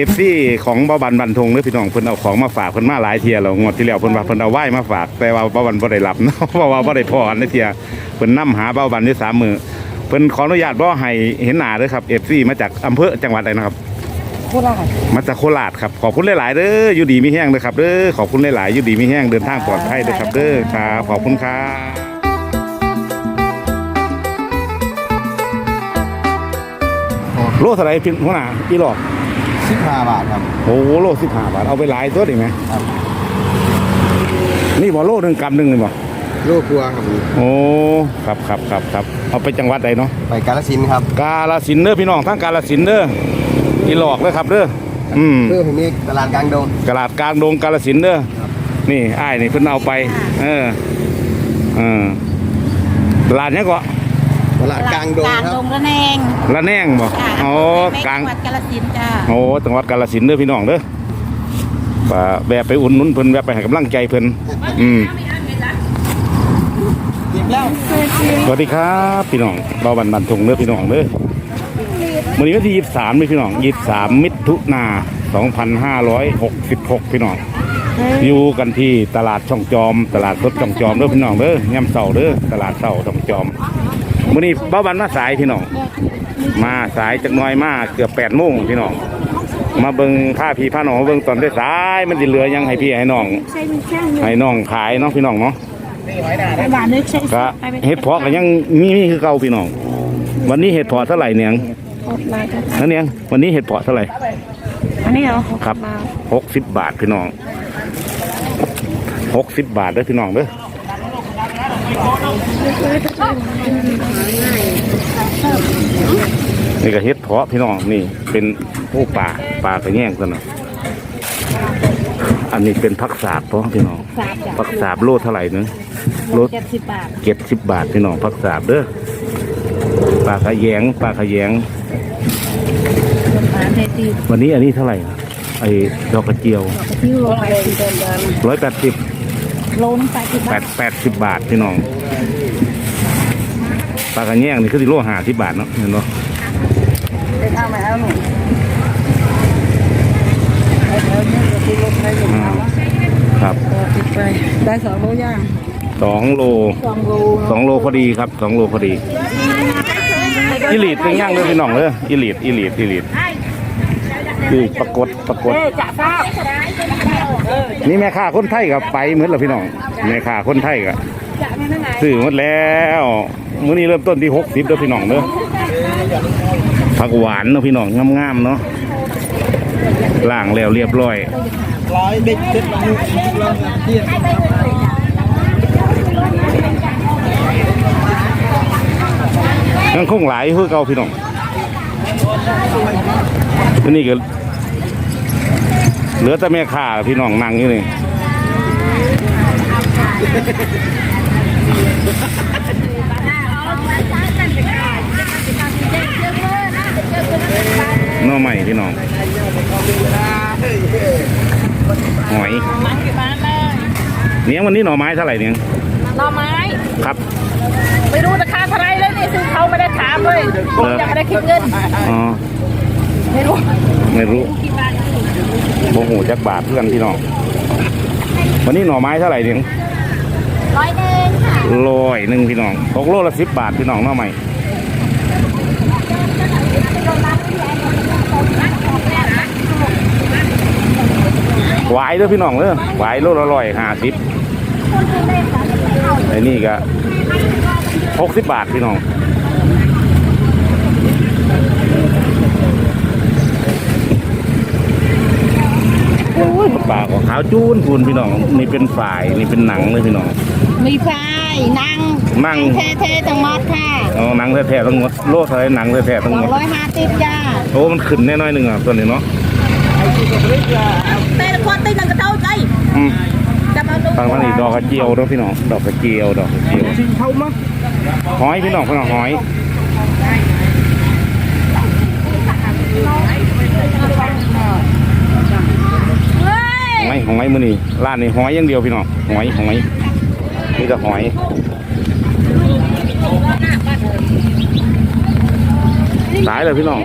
เอฟซีของเบาบันบันทงเด้อพี่น้องเพิ่นเอาของมาฝากเพิ่นมาหลายเที่ยแล้วงวดที่แล้วเพิ่นว่าเพิ่นเอาไหว้มาฝาก แต่ว่าเบาบันบ่ได้รับเนาะเพราะว่าบ่ได้พอกันในเที่ยเพิ่นนํหาเบาบันอยู่สามมื้อเพิ่นขออนุญาตบ่ให้เห็นหน้าเด้อครับ FC มาจากอำเภอจังหวัดอะไรนะครับโคราชมาจากโคราชครับขอบคุณหลายๆเด้ออยู่ดีมีแห้งเด้อครับเด้อขอบคุณหลายๆอยู่ดีมีแห้งเดินทางปลอดภัยเด้อครับเด้อครับขอบคุณครับโลเท่าไหร่พี่หัวหน้าพี่หลอก สิบห้าบาทครับโอ้โหโลสิบห้าบาท เอาไปหลายตัวได้ไหมครับนี่บ่โลหนึ่งกำหนึ่งเลยบ่ลูกครัวครับโอ้ครับครับครับครับเอาไปจังหวัดใดเนาะไปกาลสินธุ์ครับกาลสินธุ์เด้อพี่น้องทั้งกาลสินธุ์เด้ออีหลอกเด้อครับเด้ออืม เพื่อผมมีตลาดกลางดงกลาดกลางดงกาลสินธุ์เด้อ นี่อ้ายนี่เพิ่นเอาไป เออ เออตลาดเนี้ยก็ต ลาดกลางดงกลางครัดบงระแนงละแนงบ่จ้ะโอ้ในกลาง จังหวัดกาฬสินธุ์จ้าโอ้จังหวัดกาลสินธุ์เด้อพี่น้องเด้อป่าแวะไปอุ่นนุนเพิ่นแวะไปให้กำลังใจเพิ่นอืมหยิบแล้วสวัสดีครับพี่น้องเบาบันบันทงเด้อพี่น้องเด้อวันนี้วันที่23นี่พี่น้อง23 มิถุนา2566 พี่น้อง อยู่กันที่ตลาดช่องจอม ตลาดสดช่องจอมเด้อพี่น้องเด้อย่ำเสาเด้อตลาดเสาช่องจอม มื้อนี้เบาบันมาสายพี่น้อง มาสายจักหน้อยมาเกือบ8โมงพี่น้อง มาเบิ่งผ้าพี่ผ้าน้องมาเบิ่งตอนสายๆมันสิเหลือยังให้พี่ให้น้อง ใช่ไม่ใช่ให้น้องขายเนาะพี่น้องเนาะไปหวานนึกใช่ก็เห็ดเพาะก็ยังมีมีคือเก่าพี่น้อง วันนี้เห็ดเพาะเท่าไหร่เนี่ยงอดไลน์กันนั่นเนี่ยงวันนี้เห็ดเพาะเท่าไหร่ อันนี้เหรอครับหกสิบบาทพี่น้องหกสิบบาทเด้อพี่น้องเด้อ นี่ก็เห็ดเพาะพี่น้องนี่เป็นผู้ป่าป่ากระแย่งซะหน่อยอันนี้เป็นพักสาบเพราะพี่น้องสามจ้ะพักสาบโลเท่าไหร่เนึงโลเจ็ดสิบบาทเจ็ดสิบบาทพี่น้องพักสาบเด้อปลาขะแยงปลาขะแยงรวมปลาเทตีวันนี้อันนี้เท่าไหร่นะไอ้ดอกกระเจียวที่โลไปสิบเดินเดินร้อยแปดสิบ โลนึงแปดสิบแปบาทดแปดสิบบาทพี่น้องปลากระแยงนี่คือสิโลห้าสิบบาทเนาะเห็นเนาะไปทำมาแล้วหนูอ่าครับติดไปได้สองโลย่างสองโลสองโลสองโลพอดีครับสองโลพอดีอีหลีดเป็นย่างเลยพี่น้องเลยอีหลีดอีหลีดอีหลีด คือปรากฏปรากฏนี่แม่ค้าคนไทยกับไปเหมือนเราพี่น้องแม่ค้าคนไทยกับซื้อหมดแล้วมื้อนี้เริ่มต้นที่หกสิบเด้อพี่น้องเด้อผักหวานเนาะพี่น้องงามๆเนาะล้างแล้วเรียบร้อยร้อยเด็กเจ็ดร้อยร้อยเที่ยงยังคงหลายคือเก่าพี่น้อง ทีนี่ก็เหลือแต่แม่ค้าพี่น้องนั่งอยู่นี่หน้อใหม่พี่น้องหอยมันกี่บาทเลยเนี่ยวันนี้หน่อไม้เท่าไหร่เนี่ยหน่อไม้ครับไม่รู้ราคาเท่าไรเลยนี่ซื้อเขาไม่ได้ถามเลยผมยังไม่ได้คิดเงินอ๋อ ไม่รู้ไม่รู้กี่บาทโมโหจักบาทเพื่อนพี่น้องวันนี้หน่อไม้เท่าไหร่เนี่ยร้อยหนึ่งค่ะร้อยหนึ่งพี่น้องตกโลละสิบบาทพี่น้องหน่อใหม่หวายเด้อพี่น้องเด้อหวายโลละร้อยห้าสิบไอ้นี่ก็หกสิบบาทพี่น้อง โอ้ ยปลาของขาวจูนพูนพี่น้องนี่เป็นฝ่ายนี่เป็นหนังเลยพี่น้อง มีไฟนั่งนั่ง เท่ๆทั้งหมดค่ะเอาหนังแท้ๆทั้งหมดโลเท่าไหรหนังแท้ๆทั้งสอหมงดร้อยห้าสิบจ้าโอ้มันขึ้นแน่น้อยหนึ่งอะตัวนี้เนาะแต่ละคนตีหนึ่งกระเจ้าใจอืมจะมาดูทางนั้นนี่ดอกกระเจียวเด้อพี่น้องดอกกระเจียวดอกกระเจียวชิงเข้ามั้งหอยพี่น้องพี่น้องหอย หอยหอยมือนี่ร้านนี้หอยอย่างเดียวพี่น้องหอยหอยนี่ก็หอยตายเลยพี่น้อง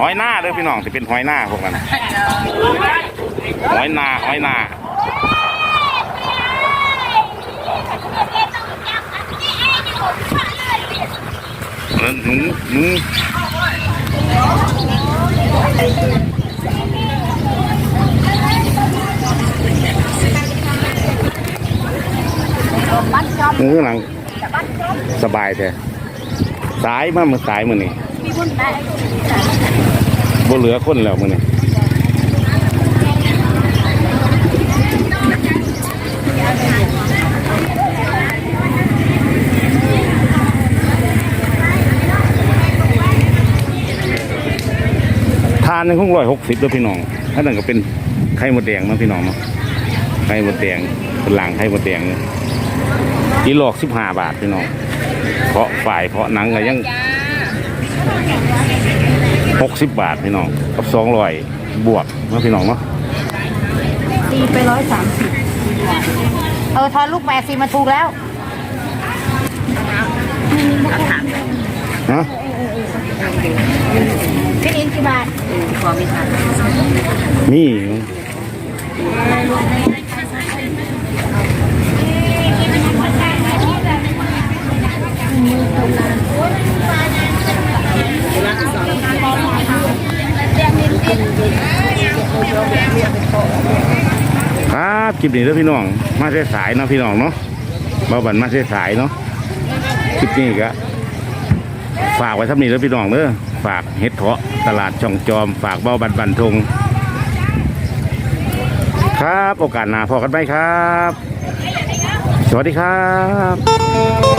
หอยหน้าเด้อพี่น้องจะเป็นหอยหน้าพวกนั้นหอยหน้าหอยหน้า เออหนูหนูเออหลังสบายแท้สายมาเมื่อสายมือนี่บ่เหลือคนแล้วมือนี่านหนึงคงร้อยหกสิบแล้วพี่น้องถ้านั่นก็เป็นไข่มดแดงเนาะพี่น้องเนาะไข่มดแดงเป็นหลังไข่มดแดงเนี่ยกิโลสิบห้าบาทพี่น้องเพราะฝ่ายเพราะหนังก็ยังหกสิบบาทพี่น้องกับสองร้อยบวกเนาะพี่น้องเนาะตีไปร้อยสามสิบเออทอนลูกแปดสิมาถูกแล้วฮะ พี่อินกี่บาทนี่ ครับคลิปนี้เด้อพี่น้อง มาเส้สายเนาะพี่น้องเนาะเบาบันมาเส้สายเนาะคลิปนี้ก็ ฝากไว้ทับนี้แล้วพี่น้องเด้อฝากเฮ็ดเถาะตลาดช่องจอม ฝากเบ้าบันบันทง ครับ โอกาสหน้าพอกันไหมครับ สวัสดีครับ